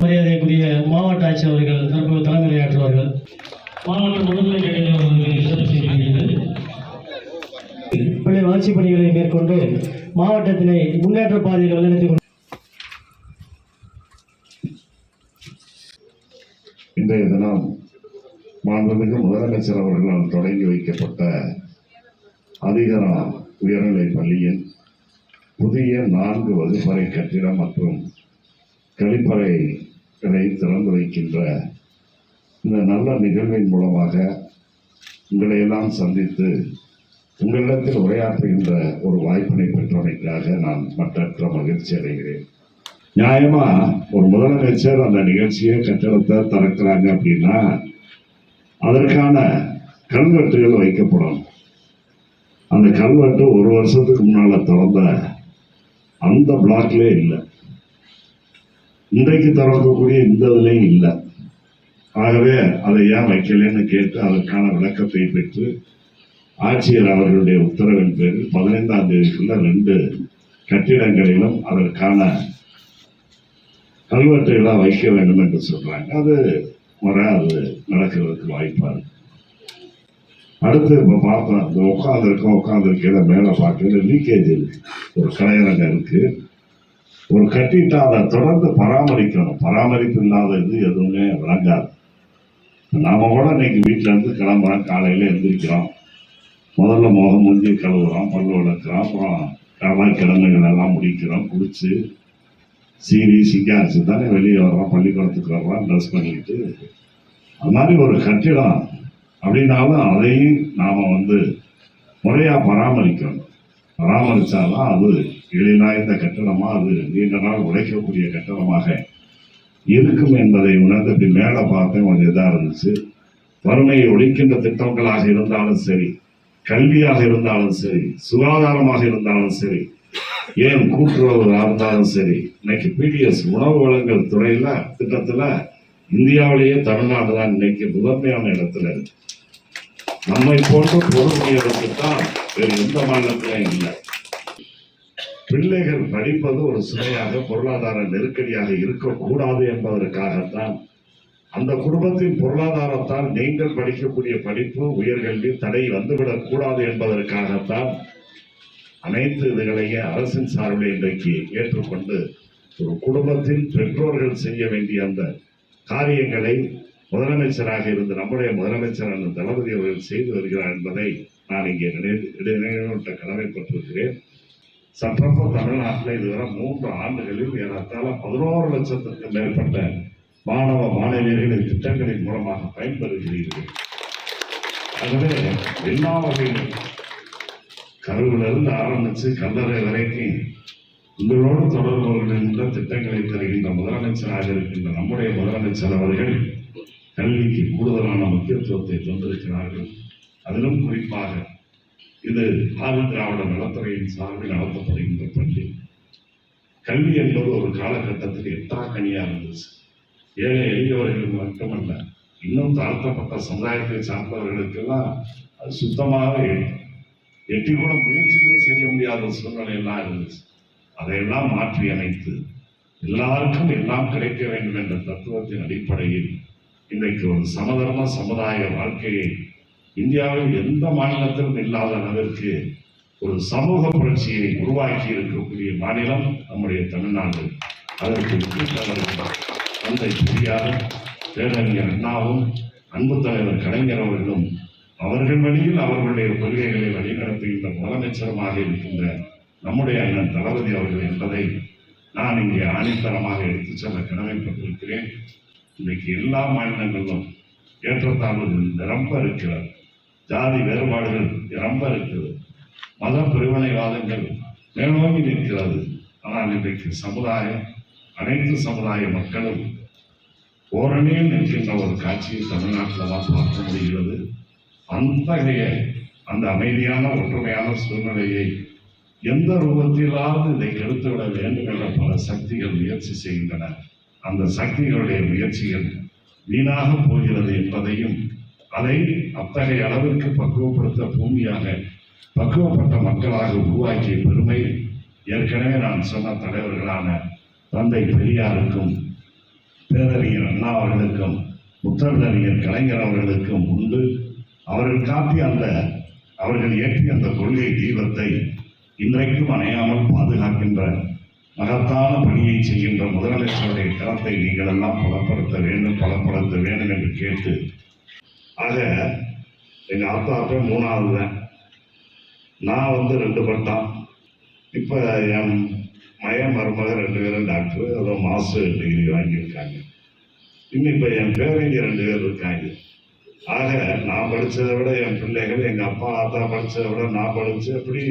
மரியாதைக்குரிய மாவட்ட ஆட்சியர் அவர்கள் தற்போது தலைமையாற்றுவார்கள் மாவட்ட செய்திருக்கிறது பள்ளி வளர்ச்சிப் பணிகளை மேற்கொண்டு மாவட்டத்தினை முன்னேற்ற பாதையில் வழிநடத்தி கொண்டு இன்றைய தினம் மாண்புமிகு முதலமைச்சர் அவர்களால் தொடங்கி வைக்கப்பட்ட அதிகரா உயர்நிலைப் பள்ளியின் புதிய நான்கு வகுப்பறை கட்டிடம் மற்றும் கழிப்பறைகளை திறந்து வைக்கின்ற இந்த நல்ல நிகழ்வின் மூலமாக உங்களை எல்லாம் சந்தித்து உங்களிடத்தில் உரையாற்றுகின்ற ஒரு வாய்ப்பினை பெற்றமைக்காக நான் மற்றற்ற மகிழ்ச்சி அடைகிறேன். நியாயமா ஒரு முதலமைச்சர் அந்த நிகழ்ச்சியை கட்டடத்தை திறக்கிறாங்க அப்படின்னா அதற்கான கல்வெட்டுகள் வைக்கப்படும். அந்த கல்வெட்டு ஒரு வருஷத்துக்கு முன்னால் திறந்த அந்த பிளாக்ல இல்லை. இன்றைக்கு திறக்கக்கூடிய இந்த இதுலையும் இல்லை. ஆகவே அதை ஏன் வைக்கலன்னு கேட்டு அதற்கான விளக்கத்தை பெற்று ஆட்சியர் அவர்களுடைய உத்தரவின் பேரில் பதினைந்தாம் தேதிக்குள்ள ரெண்டு கட்டிடங்களிலும் அதற்கான கல்வெட்டுகளாக வைக்க வேண்டும் என்று சொல்றாங்க. அது முறை அது நடக்கிறதுக்கு வாய்ப்பா இருக்கு. அடுத்து இப்ப பார்த்தோம் இந்த உட்காந்துருக்கோம் உட்காந்துருக்கையில மேலே பார்க்கல லீக்கேஜ் இருக்கு. ஒரு கலையரங்கம் இருக்கு. ஒரு கட்டிட்டா அதை தொடர்ந்து பராமரிக்கணும். பராமரிப்பு இல்லாத இது எதுவுமே விளங்காது. நாம கூட இன்னைக்கு வீட்டுல இருந்து கிளம்புறோம். காலையில எழுந்திரிக்கிறோம் முதல்ல முகம் முந்தி கழுவுறோம். பல்லு விளக்குறோம். அப்புறம் கடமை கிழமைகள் எல்லாம் முடிக்கிறோம். குடிச்சு சீரி சிங்காரிச்சு தானே வெளியே வர்றோம். பள்ளிக்கூடத்துக்கு வர்றோம். ட்ரெஸ் பண்ணிக்கிட்டு அது மாதிரி ஒரு கட்டிடம் அப்படின்னாலும் அதையும் நாம வந்து முறையா பராமரிக்கணும். பராமரிச்சாதான் அது எழிலாய்ந்த கட்டடமா அது நீண்ட நாள் உழைக்கக்கூடிய கட்டடமாக இருக்கும் என்பதை உணர்ந்து இப்படி மேலே பார்த்தேன் கொஞ்சம் இதாக இருந்துச்சு. வறுமையை ஒழிக்கின்ற திட்டங்களாக இருந்தாலும் சரி கல்வியாக இருந்தாலும் சரி சுகாதாரமாக இருந்தாலும் சரி ஏன் கூட்டுறவுகளாக இருந்தாலும் சரி இன்னைக்கு பிடிஎஸ் உணவு வழங்கல் துறையில திட்டத்துல இந்தியாவிலேயே தமிழ்நாடு தான் இன்னைக்கு முதன்மையான இடத்துல இருக்கு. நம்மை போன்ற பொறுமையருக்கு தான் வேறு எந்த மாநிலத்திலையும் இல்லை. பிள்ளைகள் படிப்பது ஒரு சுமையாக பொருளாதார நெருக்கடியாக இருக்கக்கூடாது என்பதற்காகத்தான். அந்த குடும்பத்தின் பொருளாதாரத்தால் நீங்கள் படிக்கக்கூடிய படிப்பு உயர்கல்வி தடை வந்துவிடக் கூடாது என்பதற்காகத்தான் அனைத்து இதுகளையும் அரசின் சார்பில் இன்றைக்கு ஏற்றுக்கொண்டு ஒரு குடும்பத்தின் பெற்றோர்கள் செய்ய வேண்டிய அந்த காரியங்களை முதலமைச்சராக இருந்து நம்முடைய முதலமைச்சர் அந்த தளபதி அவர்கள் செய்து வருகிறார் என்பதை நான் இங்கே நினைவு கடமைப்பட்டிருக்கிறேன். சட்டப்ப தமிழ்நாட்டில் இதுவரை மூன்று ஆண்டுகளில் ஏறத்தாழ பதினோரு லட்சத்திற்கு மேற்பட்ட மாணவ மாணவியர்கள் திட்டங்களின் மூலமாக பயன்பெறுகிறீர்கள். ஆகவே எல்லா வகையிலும் கருவிலிருந்து ஆரம்பித்து கல்லறை வரைக்கும் உங்களோடு தொடர்பு திட்டங்களை தருகின்ற முதலமைச்சராக இருக்கின்ற நம்முடைய முதலமைச்சர் அவர்கள் கல்விக்கு கூடுதலான முக்கியத்துவத்தை தந்திருக்கிறார்கள். அதிலும் குறிப்பாக இது ஆதி திராவிட நலத்துறையின் சார்பில் நடத்தப்படுகின்ற பள்ளி. கல்வி என்பது ஒரு காலகட்டத்தில் எத்தனை கனியா இருந்துச்சு? ஏழை எளியவர்கள் மட்டுமல்ல இன்னும் தாழ்த்தப்பட்ட சமுதாயத்தை சார்ந்தவர்களுக்கெல்லாம் அது சுத்தமாக எட்டி கூட முயற்சி கூட செய்ய முடியாத சூழ்நிலை எல்லாம் இருந்துச்சு. அதையெல்லாம் மாற்றி அமைத்து எல்லாருக்கும் எல்லாம் கிடைக்க வேண்டும் என்ற தத்துவத்தின் அடிப்படையில் இன்றைக்கு ஒரு சமதர்ம சமுதாய வாழ்க்கையை இந்தியாவில் எந்த மாநிலத்திலும் இல்லாத அளவிற்கு ஒரு சமூக புரட்சியை உருவாக்கி இருக்கக்கூடிய மாநிலம் நம்முடைய தமிழ்நாடு. அதற்கு தந்தை பெரியார் பேரறிஞர் அண்ணாவும் அன்பு தலைவர் கலைஞர் அவர்களும் அவர்கள் வழியில் அவர்களுடைய கொள்கைகளை வழிநடத்துகின்ற முதலமைச்சருமாக இருக்கின்ற நம்முடைய அண்ணன் தளபதி அவர்கள் என்பதை நான் இங்கே ஆணித்தரமாக எடுத்துச் செல்ல கடமைப்பட்டிருக்கிறேன். இன்றைக்கு எல்லா மாநிலங்களிலும் ஏற்றத்தாழ்வுகள் நிரம்ப இருக்கிறது. ஜாதி வேறுபாடுகள் ரொம்ப இருக்கிறது. மத பிரிவினைவாதங்கள் மேலோங்கி நிற்கிறது. ஆனால் இன்றைக்கு சமுதாயம் அனைத்து சமுதாய மக்களும் ஓரணியில் நிற்கின்ற ஒரு காட்சியை தமிழ்நாட்டில் தான் பார்க்க முடிகிறது. அத்தகைய அந்த அமைதியான ஒற்றுமையான சூழ்நிலையை எந்த ரூபத்திலாவது இதை கெடுத்துவிட வேண்டும் என்ற பல சக்திகள் முயற்சி செய்கின்றன. அந்த சக்திகளுடைய முயற்சிகள் வீணாக போகிறது என்பதையும் அதை அத்தகைய அளவிற்கு பக்குவப்படுத்த பூமியாக பக்குவப்பட்ட மக்களாக உருவாக்கிய பெருமை ஏற்கனவே நான் சொன்ன தலைவர்களான தந்தை பெரியாருக்கும் பேரறிஞர் அண்ணா அவர்களுக்கும் முத்தமிழறிஞர் கலைஞர் அவர்களுக்கும் உண்டு. அவர்கள் காட்டிய அந்த அவர்கள் ஏற்றிய அந்த கொள்கை தீபத்தை இன்றைக்கும் அணையாமல் பாதுகாக்கின்ற மகத்தான பணியை செய்கின்ற முதலமைச்சருடைய கரத்தை நீங்கள் எல்லாம் பலப்படுத்த வேண்டும் பலப்படுத்த வேண்டும் என்று கேட்டு ஆக எங்க அப்பா அப்பா மூணாவது தான் நான் வந்து ரெண்டு பட்டம். இப்போ என் மயன் மருமக ரெண்டு பேரும் டாக்டர் அதோ மாஸ்டர் டிகிரி வாங்கியிருக்காங்க. இன்னும் இப்போ என் பேரங்க ரெண்டு பேர் இருக்காங்க. ஆக நான் படித்ததை விட என் பிள்ளைகள் எங்கள் அப்பா ஆத்தா படித்ததை விட நான் படித்து அப்படி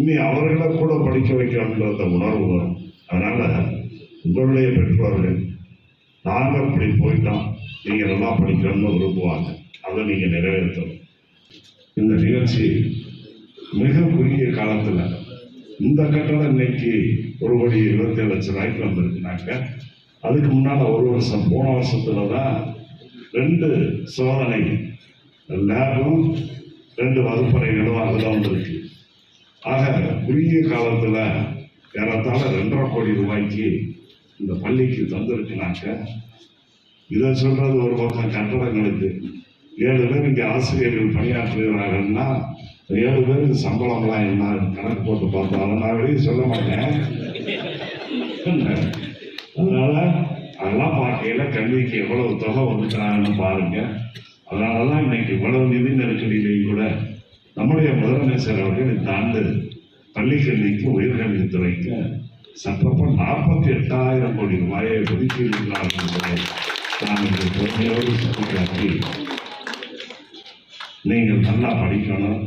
இனி அவர்களை கூட படிக்க வைக்கணுன்ற அந்த உணர்வு வரும். அதனால உங்களுடைய பெற்றோர்கள் நாங்கள் அப்படி போயிட்டோம் நீங்கள் நல்லா படிக்கணும்னு விரும்புவாங்க. அதை நீங்கள் நிறைவேற்றணும். இந்த நிகழ்ச்சி மிக குறுகிய காலத்தில் இந்த கட்டடம் இன்னைக்கு ஒரு கோடி இருபத்தேழு லட்சம் ரூபாய்க்கு வந்திருக்குனாக்க அதுக்கு முன்னால் ஒரு வருஷம் போன வருஷத்துல தான் ரெண்டு சோதனை லேபும் ரெண்டு வகுப்பறைகளும் அதில் வந்திருக்கு. ஆக குறுகிய காலத்தில் ஏறத்தாழ ரெண்டரை கோடி ரூபாய்க்கு இந்த பள்ளிக்கு தந்திருக்கிறாங்க. இதை சொல்றது ஒரு பக்கம் கட்டடங்களுக்கு. ஏழு பேர் இங்கே ஆசிரியர்கள் பணியாற்றுகிறார்கள்னா ஏழு பேருக்கு சம்பளம்லாம் என்ன கணக்கு போட்டு பார்த்தோம் நான் வெளியே சொல்ல மாட்டேன். அதனால அதெல்லாம் பார்க்கையில கல்விக்கு எவ்வளவு தொகை வந்துட்டாங்கன்னு பாருங்க. அதனாலதான் இன்னைக்கு இவ்வளவு நிதி நெருக்கடியிலையும் கூட நம்முடைய முதலமைச்சர் அவர்கள் இந்த ஆண்டு பள்ளிக்கல்விக்கு உயர்கல்வித்துறைக்கு சற்றப்ப நாற்பத்தி எட்டாயிரம் கோடி ரூபாயை ஒதுக்கியிருக்கிறார்கள் என்பதை நான் இந்த பொறுமையோடு சுட்டிக்காட்டி நீங்கள் நல்லா படிக்கணும்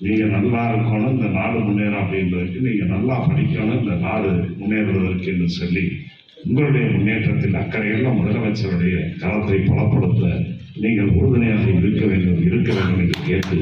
நீங்கள் நல்லா இருக்கணும் இந்த நாடு முன்னேறும் அப்படின்றதுக்கு நீங்கள் நல்லா படிக்கணும் இந்த நாடு முன்னேறுவதற்கு என்று சொல்லி உங்களுடைய முன்னேற்றத்தில் அக்கறையுள்ள முதலமைச்சருடைய களத்தை பலப்படுத்த நீங்கள் உறுதுணையாக இருக்க வேண்டும் இருக்க வேண்டும் என்று கேட்டு